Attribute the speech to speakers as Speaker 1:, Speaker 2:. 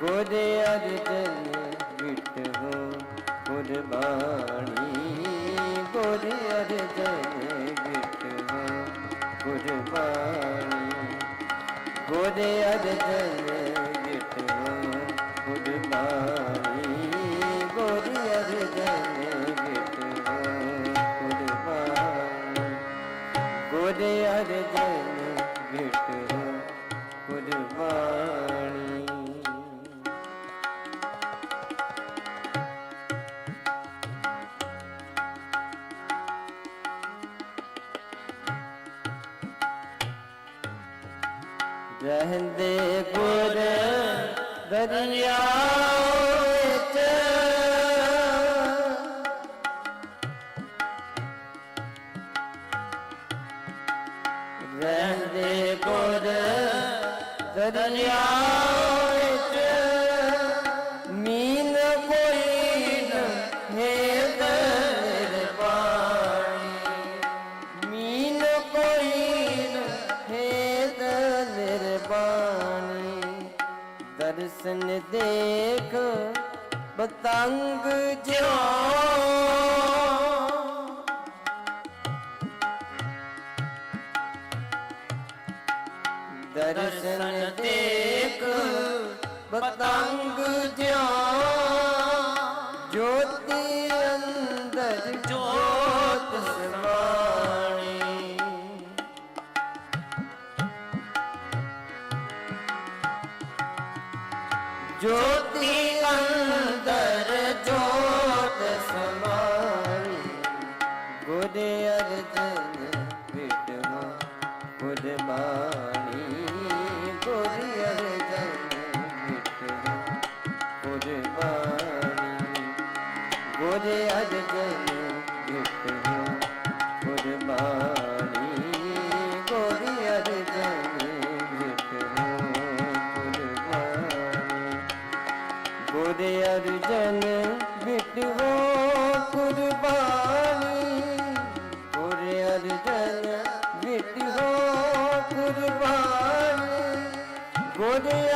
Speaker 1: ਗੁਰ ਅਰਜਨ ਵਿਟਹੁ ਕੁਰਬਾਨੀ ਗੁਰ ਅਰਜਨ ਵਿਟਹੁ ਗੁਰਬਾਣੀ। ਗੁਰ ਅਰਜਨ ਵਿਟਹੁ ਕੁਰਬਾਨੀ ਗੁਰ ਅਰਜਨ ਵਿਟਹੁ ਕੁਰਬਾਨੀ ਗੁਰ ਅਰਜਨ ਵਿਟਹੁ ਕੁਰਬਾਨੀ ਰਹਿੰਦੇ ਗੁਰ ਦਰਿਆ ਵਿੱਚ। ਰਹਿੰਦੇ ਗੁਰ ਦਰਿਆ ਦਰਸ਼ਨ ਦੇਖ ਬਤੰਗ ਜਿਉ। ਦਰਸ਼ਨ ਦੇਖ ਬਤੰਗ ਜਿਉ। ਜੋਤੀ ਜੋਤੀ ਅੰਦਰ ਜੋਤ ਸਮਾਣੀ ਗੁਰ ਅਰਜਨ ਵਿਟਹੁ ਕੁਰਬਾਨੀ ਗੁਰ ਅਰਜਨ ਵਿਟਹੁ ਕੁਰਬਾਨੀ ਗੁਰ ਅਰਜਨ ਗੁਰੇ ਅਰਜਨ ਬਿਟਵੋ ਕੁਰਬਾਨੀ। ਗੁਰੇ ਅਰਜਨ ਬਿਟਵੋ ਕੁਰਬਾਨੀ। ਗੁਰੇ